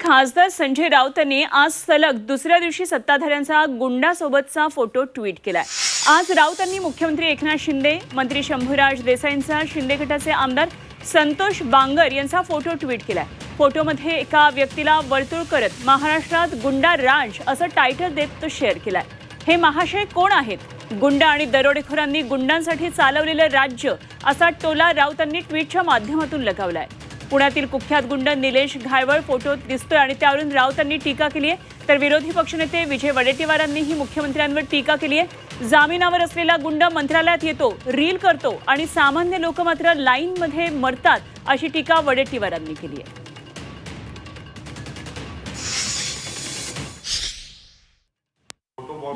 खासदार संजय राऊतांनी आज सलग दुसऱ्या दिवशी सत्ताधाऱ्यांचा गुंडासोबतचा फोटो ट्विट केलाय. आज राऊतांनी मुख्यमंत्री एकनाथ शिंदे मंत्री शंभूराज देसाईंचा शिंदे गटाचे आमदार संतोष बांगर यांचा फोटो ट्विट केलाय. फोटोमध्ये एका व्यक्तीला वर्तुळ करत महाराष्ट्रात गुंडा राज असं टायटल देत तो शेअर केलाय. हे महाशय कोण आहेत? गुंडा आणि दरोडेखोरांनी गुंडांसाठी चालवलेलं राज्य असा टोला राऊतांनी ट्विटच्या माध्यमातून लगावलाय. पुण्यातील कुख्यात गुंड निलेश घायवळ फोटोत दिसतोय आणि त्यावरून राऊतांनी टीका केली आहे. तर विरोधी पक्षनेते विजय वडेट्टीवारांनीही मुख्यमंत्र्यांवर टीका केली आहे. जामिनावर असलेला गुंड मंत्रालयात येतो रील करतो आणि सामान्य लोक मात्र लाईनमध्ये मरतात अशी टीका वडेट्टीवारांनी केली आहे.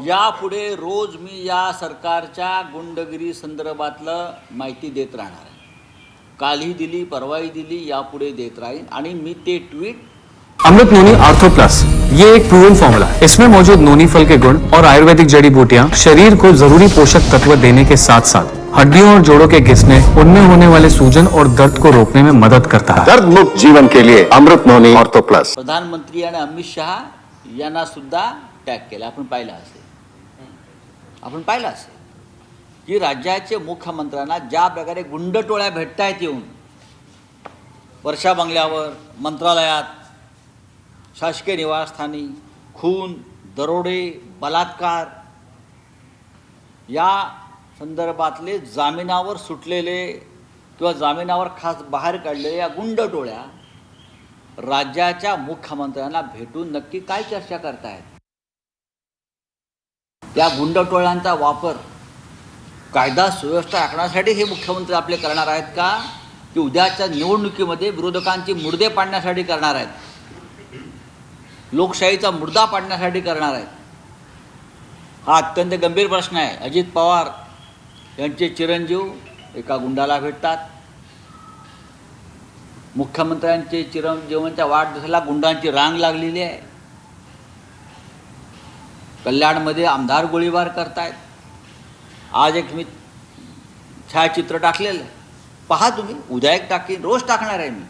यापुढे रोज मी या सरकारच्या गुंडगिरी संदर्भातलं माहिती देत राहणार आहे. कालही दिली परवाही दिली यापुढे देत राहीन. आणि मी ते tweet Amrit noni ortho plus ये एक प्रूवन फॉर्मूला है। इसमें मौजूद नोनी फल के गुण और आयुर्वेदिक जड़ी बूटियां शरीर को जरूरी पोषक तत्व देने के साथ साथ हड्डियों और जोड़ों के घिसने उनमें होने वाले सूजन और दर्द को रोकने में मदद करता है। दर्द मुक्त जीवन के लिए अमृत नोनी ऑर्थो प्लस प्रधानमंत्री आणि अमित शहा यांना सुद्धा टॅग केलं। आपण पाहिलं असेल। आपण पाहिलं असेल। की राज्याचे मुख्यमंत्र्यांना ज्या प्रकारे गुंडटोळ्या भेटतायत येऊन वर्षा बंगल्यावर मंत्रालयात शासकीय निवासस्थानी खून दरोडे बलात्कार या संदर्भातले जामिनावर सुटलेले किंवा जामिनावर खास बाहेर काढलेल्या या गुंडटोळ्या राज्याच्या मुख्यमंत्र्यांना भेटून नक्की काय चर्चा करतायत? त्या गुंडटोळ्यांचा वापर कायदा सुव्यवस्था राखण्यासाठी हे मुख्यमंत्री आपले करणार आहेत का? की उद्याच्या निवडणुकीमध्ये विरोधकांची मुर्दे पाडण्यासाठी करणार आहेत? लोकशाहीचा मुर्दा पाडण्यासाठी करणार आहेत? हा अत्यंत गंभीर प्रश्न आहे. अजित पवार यांचे चिरंजीव एका गुंडाला भेटतात. मुख्यमंत्र्यांचे चिरंजीवांच्या वाढदिवसाला गुंडांची रांग लागलेली आहे. कल्याणमध्ये आमदार गोळीबार करतायत. आज एक मी छायाचित्र टाकलेलं आहे. पहा तुम्ही उद्या एक टाकीन रोज टाकणार आहे मी.